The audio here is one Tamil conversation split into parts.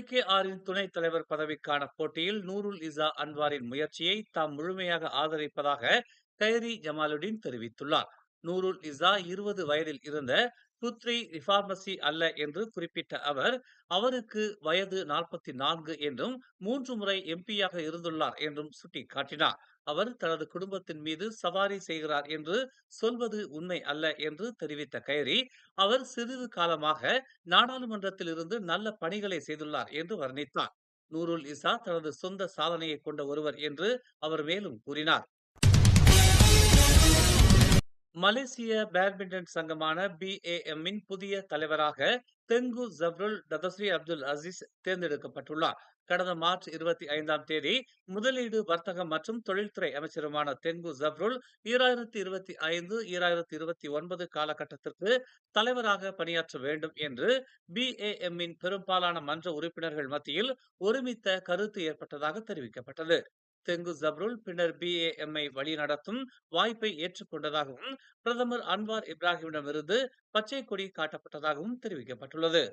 பி.கே.ஆரின் துணைத் தலைவர் பதவிக்கான போட்டியில் நூருல் இசா அன்வாரின் முயற்சியை தாம் முழுமையாக ஆதரிப்பதாக கைரி ஜமாலுடீன் தெரிவித்துள்ளார். நூருல் இசா 20 வயதில் இருந்த புத்ரி ரிஃபார்மசி அல்ல என்று குறிப்பிட்ட அவர், அவருக்கு வயது 44 என்றும், மூன்று முறை எம்பியாக இருந்துள்ளார் என்றும் சுட்டிக்காட்டினார். அவர் தனது குடும்பத்தின் மீது சவாரி செய்கிறார் என்று சொல்வது உண்மை அல்ல என்று தெரிவித்த கைரி, அவர் சிறிது காலமாக நாடாளுமன்றத்தில் இருந்து நல்ல பணிகளை செய்துள்ளார் என்று வர்ணித்தார். நூருல் இசா தனது சொந்த சாதனையை கொண்ட ஒருவர் என்று அவர் மேலும் கூறினார். மலேசிய பேட்மிண்டன் சங்கமான பிஏஎம்மின் புதிய தலைவராக தெங்கு ஜப்ருல் ததஸ்ரீ அப்துல் அசீஸ் தேர்ந்தெடுக்கப்பட்டுள்ளார். கடந்த மார்ச் 25ஆம் தேதி முதலீடு, வர்த்தகம் மற்றும் தொழில்துறை அமைச்சருமான தெங்கு ஜஃப்ருல் 2025-2029 காலகட்டத்திற்கு தலைவராக பணியாற்ற வேண்டும் என்று பிஏஎம்மின் பெரும்பாலான மன்ற உறுப்பினர்கள் மத்தியில் ஒருமித்த கருத்து ஏற்பட்டதாக தெரிவிக்கப்பட்டது. தெங்கு ஜப்ருல் பின்னர் பி.ஏ.எம்-ஐ வழிநடத்தும் வாய்ப்பை ஏற்றுக்கொண்டதாகவும் பிரதமர் அன்வார் இப்ராஹிமிடமிருந்து பச்சை கொடி காட்டப்பட்டதாகவும் தெரிவிக்கப்பட்டுள்ளது.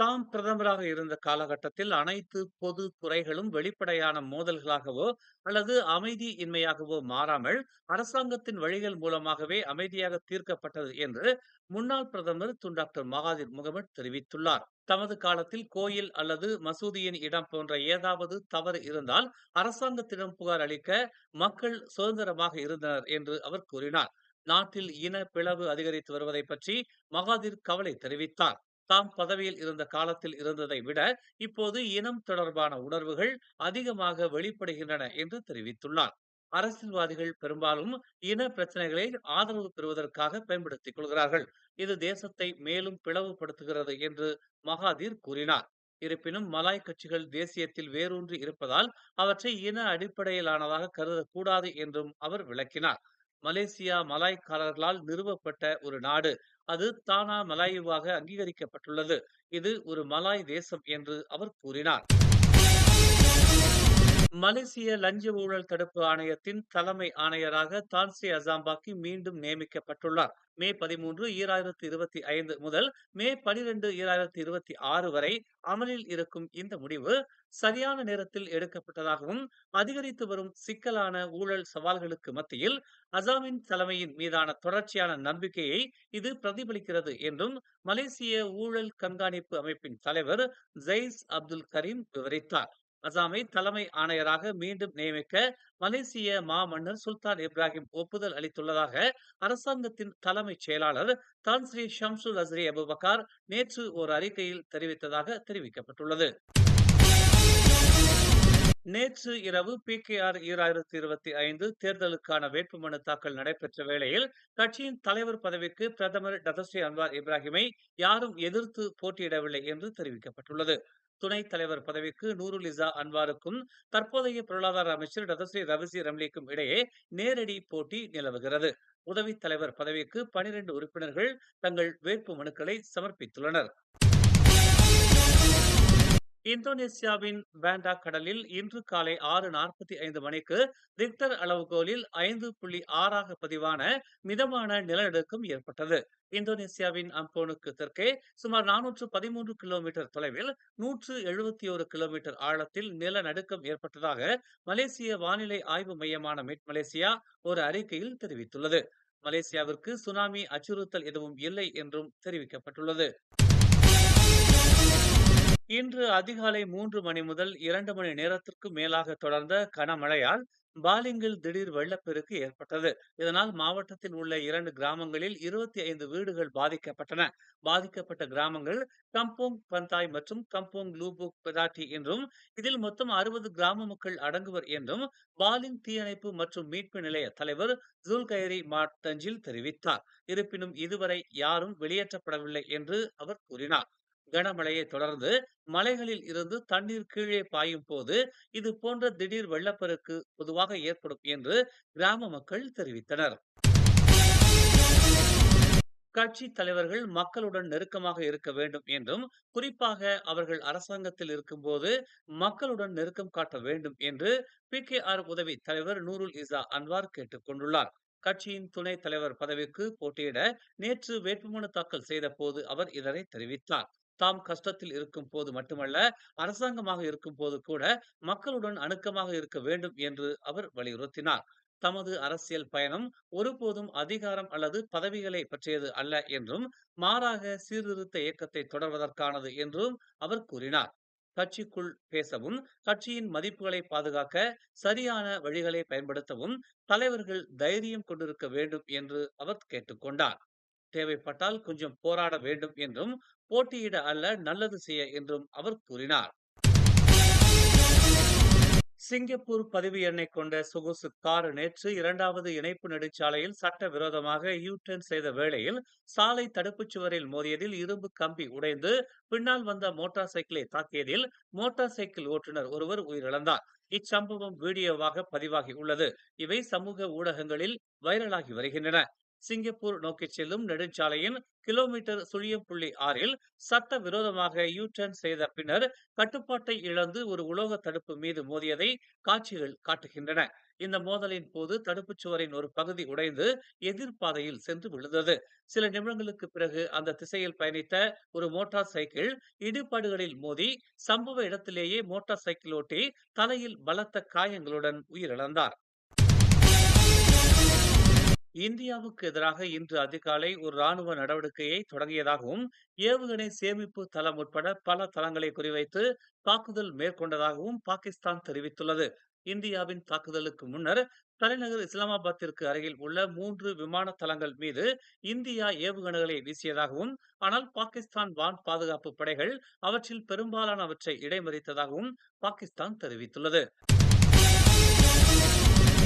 தாம் பிரதமராக இருந்த காலகட்டத்தில் அனைத்து பொது குறைகளும் வெளிப்படையான மோதல்களாகவோ அல்லது அமைதி இன்மையாகவோ மாறாமல் அரசாங்கத்தின் வழிகள் மூலமாகவே அமைதியாக தீர்க்கப்பட்டது என்று முன்னாள் பிரதமர் துன் டாக்டர் மகாதிர் முகமட் தெரிவித்துள்ளார். தமது காலத்தில் கோயில் அல்லது மசூதியின் இடம் போன்ற ஏதாவது தவறு இருந்தால் அரசாங்கத்திடம் புகார் அளிக்க மக்கள் சுதந்திரமாக இருந்தனர் என்று அவர் கூறினார். நாட்டில் இன பிளவு அதிகரித்து வருவதை பற்றி மகாதிர் கவலை தெரிவித்தார். தாம் பதவியில் இருந்த காலத்தில் இருந்ததை விட இப்போது இனம் தொடர்பான உணர்வுகள் அதிகமாக வெளிப்படுகின்றன என்று தெரிவித்துள்ளார். அரசியல்வாதிகள் பெரும்பாலும் இன பிரச்சனைகளை ஆதரவு பெறுவதற்காக பயன்படுத்திக் கொள்கிறார்கள். இது தேசத்தை மேலும் பிளவுபடுத்துகிறது என்று மகாதீர் கூறினார். இருப்பினும் மலாய் கட்சிகள் தேசியத்தில் வேரூன்றி இருப்பதால் அவற்றை இன அடிப்படையிலானதாக கருதக்கூடாது என்றும் அவர் விளக்கினார். மலேசியா மலாய்க்காரர்களால் நிறுவப்பட்ட ஒரு நாடு. அது தானா மலாயுவாக அங்கீகரிக்கப்பட்டுள்ளது. இது ஒரு மலாய் தேசம் என்று அவர் கூறினார். மலேசிய லஞ்ச ஊழல் தடுப்பு ஆணையத்தின் தலைமை ஆணையராக தான்சி அசாம்பாக்கி மீண்டும் நியமிக்கப்பட்டுள்ளார். மே 13, 2025 முதல் மே 12, 2026 வரை அமலில் இருக்கும் இந்த முடிவு சரியான நேரத்தில் எடுக்கப்பட்டதாகவும், அதிகரித்து வரும் சிக்கலான ஊழல் சவால்களுக்கு மத்தியில் அசாமின் தலைமையின் மீதான தொடர்ச்சியான நம்பிக்கையை இது பிரதிபலிக்கிறது என்றும் மலேசிய ஊழல் கண்காணிப்பு அமைப்பின் தலைவர் ஜெய்ஸ் அப்துல் கரீம் விவரித்தார். அசாமை தலைமை ஆணையராக மீண்டும் நியமிக்க மலேசிய மாமன்னர் சுல்தான் இப்ராஹிம் ஒப்புதல் அளித்துள்ளதாக அரசாங்கத்தின் தலைமைச் செயலாளர் தான்ஸ்ரீ ஷம்சுல் அஸ்ரி அபுபக்கார் நேற்று ஒரு அறிக்கையில் தெரிவித்ததாக தெரிவிக்கப்பட்டுள்ளது. நேற்று இரவு பி.கே.ஆர் 2025 தேர்தலுக்கான வேட்புமனு தாக்கல் நடைபெற்ற வேளையில், கட்சியின் தலைவர் பதவிக்கு பிரதமர் டதஸ்ரீ அன்வார் இப்ராஹிமை யாரும் எதிர்த்து போட்டியிடவில்லை என்று தெரிவிக்கப்பட்டுள்ளது. துணைத் தலைவர் பதவிக்கு நூருல் அன்வாருக்கும், தற்போதைய பொருளாதார அமைச்சர் டதஸ்ரீ ரவிசி ரம்லிக்கும் இடையே நேரடி போட்டி நிலவுகிறது. உதவித் தலைவர் பதவிக்கு 12 உறுப்பினர்கள் தங்கள் வேட்பு மனுக்களை சமர்ப்பித்துள்ளனர். இந்தோனேசியாவின் பேண்டாக் கடலில் இன்று காலை 6:45 மணிக்கு ரிக்டர் அளவுகோலில் 5.6ஆக பதிவான மிதமான நிலநடுக்கம் ஏற்பட்டது. இந்தோனேசியாவின் அம்போனுக்கு தெற்கே சுமார் 413 கிலோமீட்டர் தொலைவில் 171 கிலோமீட்டர் ஆழத்தில் நிலநடுக்கம் ஏற்பட்டதாக மலேசிய வானிலை ஆய்வு மையமான மிட் மலேசியா ஒரு அறிக்கையில் தெரிவித்துள்ளது. மலேசியாவிற்கு சுனாமி அச்சுறுத்தல் எதுவும் இல்லை என்றும் தெரிவிக்கப்பட்டுள்ளது. இன்று அதிகாலை மூன்று மணி முதல் இரண்டு மணி நேரத்திற்கு மேலாக தொடர்ந்த கனமழையால் பாலிங்கில் திடீர் வெள்ளப்பெருக்கு ஏற்பட்டது. இதனால் மாவட்டத்தில் உள்ள இரண்டு கிராமங்களில் 25 வீடுகள் பாதிக்கப்பட்டன. பாதிக்கப்பட்ட கிராமங்கள் கம்போங் பந்தாய் மற்றும் கம்போங் லூபுக் பெதாட்டி என்றும், இதில் மொத்தம் 60 கிராம மக்கள் அடங்குவர் என்றும் பாலிங் தீயணைப்பு மற்றும் மீட்பு நிலைய தலைவர் ஜூல்கைரி மார்ட் தஞ்சில் தெரிவித்தார். இருப்பினும் இதுவரை யாரும் வெளியேற்றப்படவில்லை என்று அவர் கூறினார். கனமழையை தொடர்ந்து மலைகளில் இருந்து தண்ணீர் கீழே பாயும் போது இது போன்ற திடீர் வெள்ளப்பெருக்கு பொதுவாக ஏற்படும் என்று கிராம மக்கள் தெரிவித்தனர். கட்சி தலைவர்கள் மக்களுடன் நெருக்கமாக இருக்க வேண்டும் என்றும், குறிப்பாக அவர்கள் அரசாங்கத்தில் இருக்கும்போது மக்களுடன் நெருக்கம் காட்ட வேண்டும் என்று பி கே ஆர் உதவி தலைவர் நூருல் இசா அன்வார் கேட்டுக் கொண்டுள்ளார். கட்சியின் துணைத் தலைவர் பதவிக்கு போட்டியிட நேற்று வேட்புமனு தாக்கல் செய்த போது அவர் இதனை தெரிவித்தார். தாம் கஷ்டத்தில் இருக்கும் போது மட்டுமல்ல, அரசாங்கமாக இருக்கும் போது கூட மக்களுடன் அணுக்கமாக இருக்க வேண்டும் என்று அவர் வலியுறுத்தினார். தமது அரசியல் பயணம் ஒருபோதும் அதிகாரம் அல்லது பதவிகளை பற்றியது அல்ல என்றும், மாறாக சீர்திருத்த இயக்கத்தை தொடர்வதற்கானது என்றும் அவர் கூறினார். கட்சிக்குள் பேசவும், கட்சியின் மதிப்புகளை பாதுகாக்க சரியான வழிகளை பயன்படுத்தவும் தலைவர்கள் தைரியம் கொண்டிருக்க வேண்டும் என்று அவர் கேட்டுக்கொண்டார். தேவைப்பட்டால் கொஞ்சம் போராட வேண்டும் என்றும், போட்டியிட அல்ல நல்லது செய்ய என்றும் அவர் கூறினார். சிங்கப்பூர் பதிவு எண்ணை கொண்ட சொகுசு கார் நேற்று இரண்டாவது இணைப்பு நெடுஞ்சாலையில் சட்டவிரோதமாக யூ டர்ன் செய்த வேளையில் சாலை தடுப்புச் சுவரில் மோதியதில் இரும்பு கம்பி உடைந்து பின்னால் வந்த மோட்டார் சைக்கிளை தாக்கியதில் மோட்டார் சைக்கிள் ஓட்டுநர் ஒருவர் உயிரிழந்தார். இச்சம்பவம் வீடியோவாக பதிவாகி உள்ளது. இவை சமூக ஊடகங்களில் வைரலாகி வருகின்றன. சிங்கப்பூர் நோக்கிச் செல்லும் நெடுஞ்சாலையின் கிலோமீட்டர் சுழியம் புள்ளி ஆறில் சட்டவிரோதமாக யூ டர்ன் செய்த பின்னர் கட்டுப்பாட்டை இழந்து ஒரு உலோக தடுப்பு மீது மோதியதை காட்சிகள் காட்டுகின்றன. இந்த மோதலின் போது தடுப்புச் சுவரின் ஒரு பகுதி உடைந்து எதிர்பாதையில் சென்று விழுந்தது. சில நிமிடங்களுக்கு பிறகு அந்த திசையில் பயணித்த ஒரு மோட்டார் சைக்கிள் இடிபாடுகளில் மோதி சம்பவ இடத்திலேயே மோட்டார் சைக்கிள் ஓட்டி தலையில் பலத்த காயங்களுடன் உயிரிழந்தார். இந்தியாவுக்கு எதிராக இன்று அதிகாலை ஒரு ராணுவ நடவடிக்கையை தொடங்கியதாகவும், ஏவுகணை சேமிப்பு தளம் உட்பட பல தளங்களை குறிவைத்து தாக்குதல் மேற்கொண்டதாகவும் பாகிஸ்தான் தெரிவித்துள்ளது. இந்தியாவின் தாக்குதலுக்கு முன்னர் தலைநகர் இஸ்லாமாபாத்திற்கு அருகில் உள்ள மூன்று விமான தளங்கள் மீது இந்தியா ஏவுகணைகளை வீசியதாகவும், ஆனால் பாகிஸ்தான் வான் பாதுகாப்பு படைகள் அவற்றில் பெரும்பாலானவற்றை இடைமறித்ததாகவும் பாகிஸ்தான் தெரிவித்துள்ளது.